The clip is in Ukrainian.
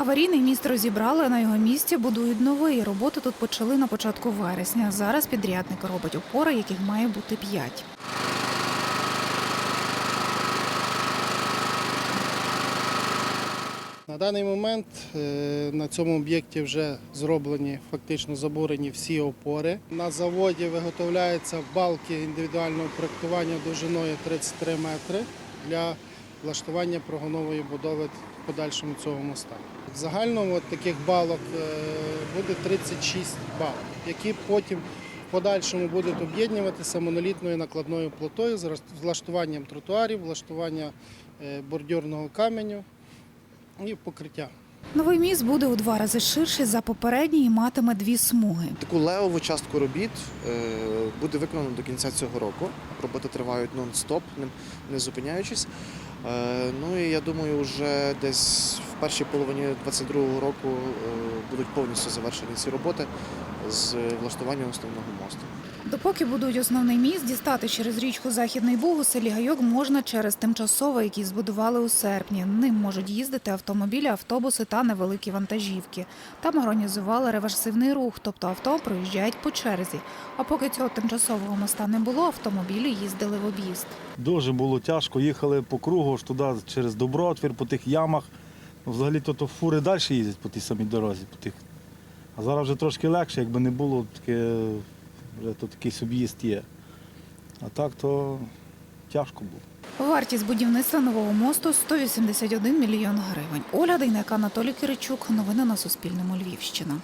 Аварійний міст розібрали, на його місці будують новий. Роботи тут почали на початку вересня. Зараз підрядник робить опори, яких має бути п'ять. На даний момент е, на цьому об'єкті вже зроблені фактично забурені всі опори. На заводі виготовляються балки індивідуального проєктування довжиною 33 метри для влаштування прогонової будови в подальшому цього моста. В загальному от таких балок е, буде 36 балок, які потім в подальшому будуть об'єднуватися монолітною накладною плитою з влаштуванням тротуарів, влаштування е, бордюрного каменю і покриття. Новий міст буде у два рази ширший за попередній і матиме дві смуги. Таку левову частку робіт е, буде виконано до кінця цього року. Роботи тривають нон-стоп, не зупиняючись. Е, Ну і я думаю, вже десь в першій половині 2022 року е, будуть повністю завершені ці роботи з влаштуванням основного мосту. Допоки будують основний міст, дістати через річку Західний Буг у селі Гайок можна через тимчасовий, який збудували у серпні. Ним можуть їздити автомобілі, автобуси та невеликі вантажівки. Там організували реверсивний рух, тобто авто проїжджають по черзі. А поки цього тимчасового моста не було, автомобілі їздили в об'їзд. Дуже було тяжко, їхали по кругу аж туди через Добротвір, по тих ямах. Взагалі то, то фури далі їздять по тій самій дорозі. По тих. А зараз вже трошки легше, якби не було, таке, вже тут якийсь об'їзд є. А так то тяжко було. Вартість будівництва нового мосту 181 мільйон гривень. Оля Дейнека, Анатолій Киричук. Новини на Суспільному. Львівщина.